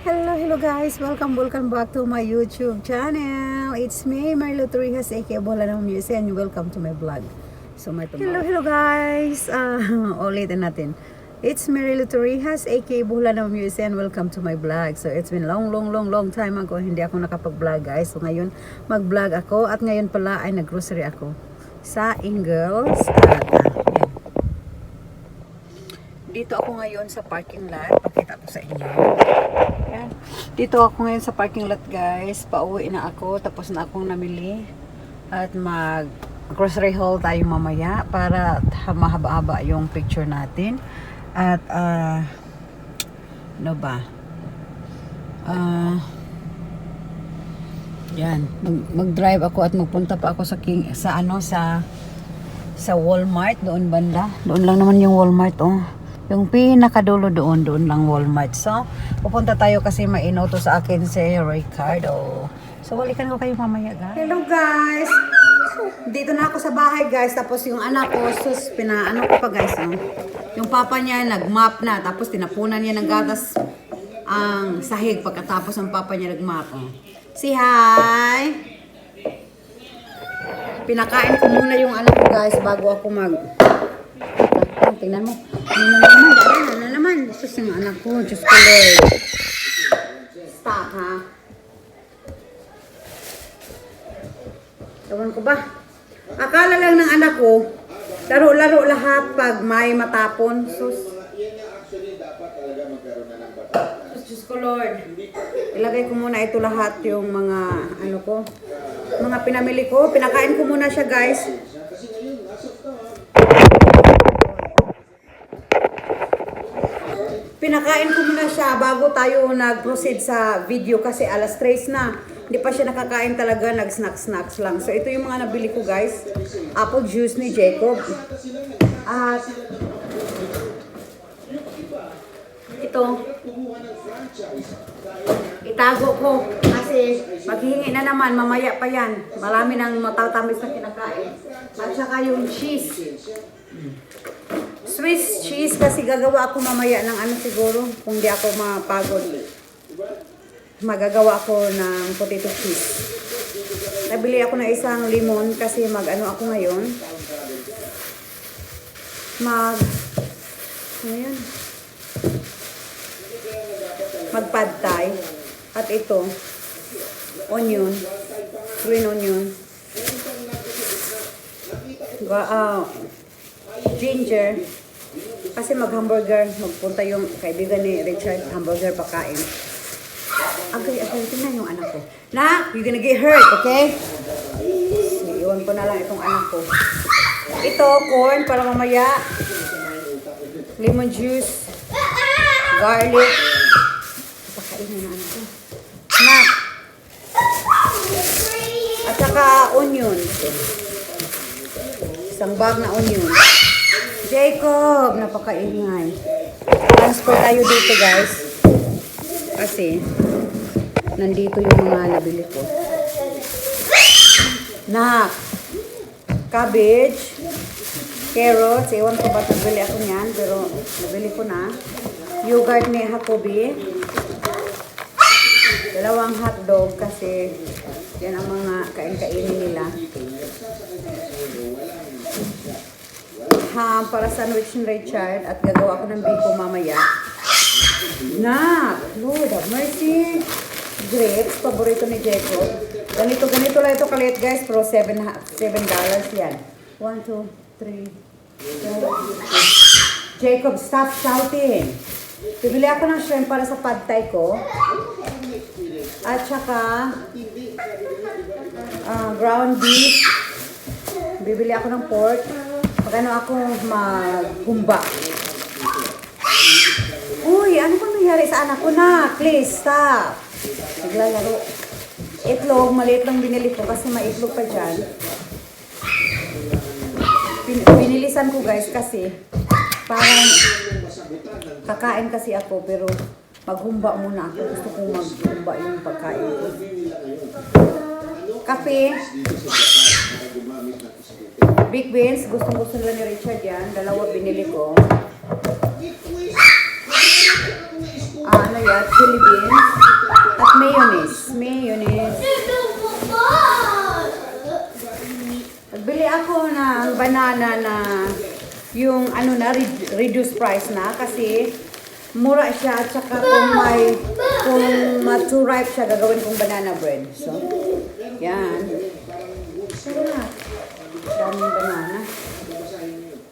Hello, hello guys. Welcome, welcome back to my YouTube channel. It's me, Marlo Torijas, aka Bola ng Music, and welcome to my vlog. So, may Hello, hello guys. Uh, ulitin natin. It's Marilo Torijas, aka Bola ng Music, and welcome to my vlog. So, it's been long, long, long, long time ago. Hindi ako nakapag-vlog guys. So, ngayon, mag-vlog ako. At ngayon pala ay nag-grocery ako sa Ingles. At, yan. Dito ako ngayon sa parking lot. Pakita ko sa inyo. Dito ako ngayon sa parking lot guys. Pauwi na ako. Tapos na akong namili. At mag grocery haul tayo mamaya para mahaba-haba yung picture natin. At ah ano ba? Ah yan, mag, mag-drive ako at magpunta pa ako sa King sa ano sa sa Walmart doon banda. Doon lang naman yung Walmart oh. Yung pinakadulo doon, doon lang Walmart. So, pupunta tayo kasi mainoto sa akin si Ricardo. So, balikan ko kayo mamaya, guys. Hello, guys! Dito na ako sa bahay, guys. Tapos yung anak ko, sus, pinaano ko pa, guys. Oh. Yung papa niya, nag-map na. Tapos tinapunan niya ng gatas ang sahig pagkatapos ang papa niya nag-map. Oh. Say hi! Pinakain ko muna yung anak ko, guys, bago ako mag... Tingnan mo. Ano na naman? Dara na, na naman. Sus, yung anak ko. Diyos ko, Lord. Stop, ha? Ewan ko ba? Akala lang ng anak ko, laro-laro lahat pag may matapon. Sus. Sus, Diyos ko, Lord. Ilagay ko muna ito lahat yung mga, ano ko, mga pinamili ko. Pinakain ko muna siya, guys. Pinakain ko muna siya bago tayo nag-proceed sa video kasi alas 3 na. Hindi pa siya nakakain talaga, nag-snack-snacks lang. So ito yung mga nabili ko guys. Apple juice ni Jacob. At ito, itago ko kasi maghihingi na naman, mamaya pa yan. Marami nang matatamis na kinakain. At saka yung cheese. Swiss cheese kasi gagawa ako mamaya ng ano siguro kung di ako mapagod. Magagawa ako ng potato cheese. Nabili ako ng isang limon kasi mag ano ako ngayon. Mag ano yun? Mag pad thai. At ito, onion, green onion. Ga, ah, ginger. Kasi mag-hamburger, magpunta yung kaibigan ni Richard, hamburger pakain. Agay, agay, tingnan yung anak ko. Na, you're gonna get hurt, okay? So, iwan ko na lang itong anak ko. Ito, corn para mamaya. Lemon juice. Garlic. Pakainin ng anak ko. Snack. At saka onion. Isang bag na onion. Jacob, napakaingay. Transfer tayo dito, guys. Kasi, nandito yung mga nabili ko. Nak, cabbage, carrots, ewan ko ba't nabili ako niyan, pero nabili ko na. Yogurt ni Hakobi. Dalawang hotdog kasi yan ang mga kain-kainin nila. Ham para sandwich ni Richard at gagawa ko ng biko mamaya. Na, Lord have mercy. Grapes, paborito ni Jacob. Ganito, ganito lang ito kaliit guys, pero 7 dollars yan. 1, 2, 3, 4, Jacob, stop shouting. Bibili ako ng shrimp para sa pad thai ko. At saka, ah, ground beef. Bibili ako ng pork. Magano ako maghumba. Uy, ano ba nangyari sa anak ko na? Please, stop. Naglalaro. Itlog, maliit lang binili ko kasi may itlog pa dyan. Bin- binilisan ko guys kasi parang kakain kasi ako pero maghumba muna ako. Gusto ko maghumba yung pagkain ko. Kape. Big beans, gustong gusto nila ni Richard yan. Dalawa binili ko. ah, ano yan, chili beans, at mayonnaise. Mayonnaise. Nagbili ako ng banana na yung ano na, re- reduced price na kasi mura siya at saka kung may, kung ma-too ripe siya, gagawin kong banana bread. So, yan. Sarap. Daming banana.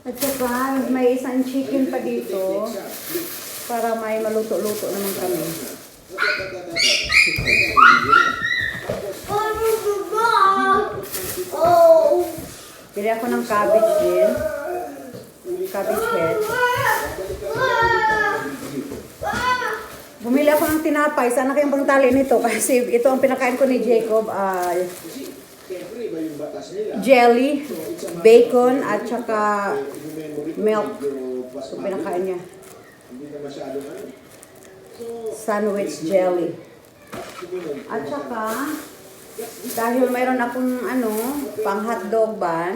At saka may isang chicken pa dito para may maluto-luto naman kami. Oh. Bili ako ng cabbage din. Cabbage head. Ako ng tinapay. Sana kayong pangtali nito kasi ito ang pinakain ko ni Jacob. ah, jelly, bacon, at saka milk. So pinakain niya. Sandwich jelly. At saka, dahil mayroon akong ano, pang hotdog bun,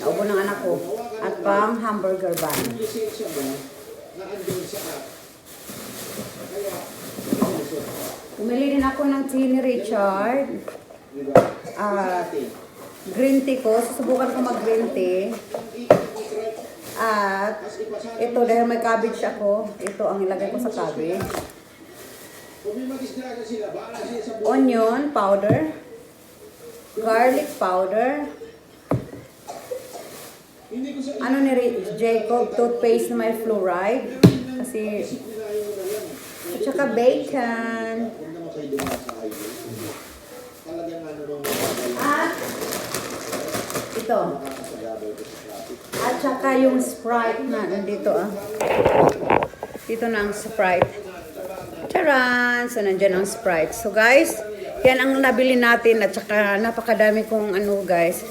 naubo ng anak ko, at pang hamburger bun. Bumili din ako ng tea ni Richard. At green tea ko, susubukan ko mag green tea. At ito dahil may cabbage ako, ito ang ilagay ko sa cabbage. Onion powder, garlic powder, ano ni Jacob, toothpaste na may fluoride. Kasi, at saka bacon. At, ito. At saka yung Sprite na nandito ah. Dito na ang Sprite. Charan! So, nandyan ang Sprite. So, guys, yan ang nabili natin at saka napakadami kong ano, guys,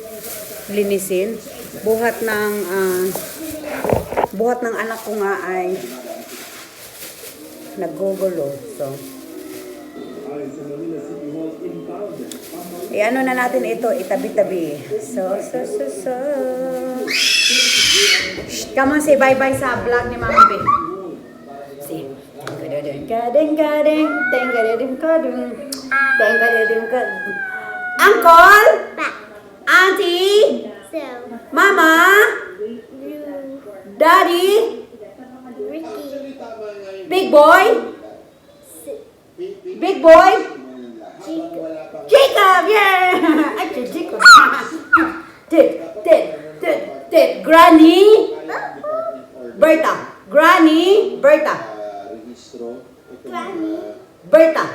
linisin. Buhat ng, ah, buhat ng anak ko nga ay naggugulo. So, eh, ano na natin ito, itabi-tabi. So, so, so, so. Shh, come on, say bye-bye sa vlog ni Mama Bin. See. Gadading, gading, boy? Jacob, Jacob! Yeah! Ay, Jacob. Did, did, did, did. Granny? Berta. Granny? Berta. Granny, Berta.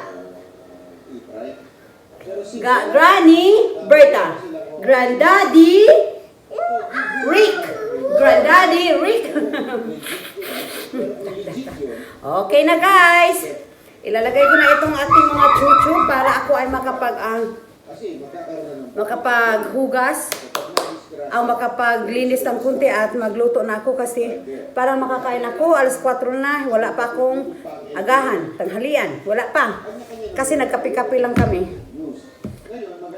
Ga- Granny? Berta. Granddaddy? Rick. Granddaddy? Rick. okay na guys. Ilalagay ko na itong ating mga chuchu para ako ay makapag ang makapaghugas. Ang makapaglinis ng kunti at magluto na ako kasi parang makakain ako. Alas 4 na wala pa akong agahan tanghalian wala pa. Kasi nagkapi-kapi lang kami.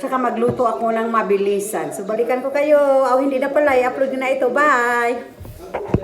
Tsaka magluto ako ng mabilisan. So balikan ko kayo. Aw hindi na pala i-upload na ito. Bye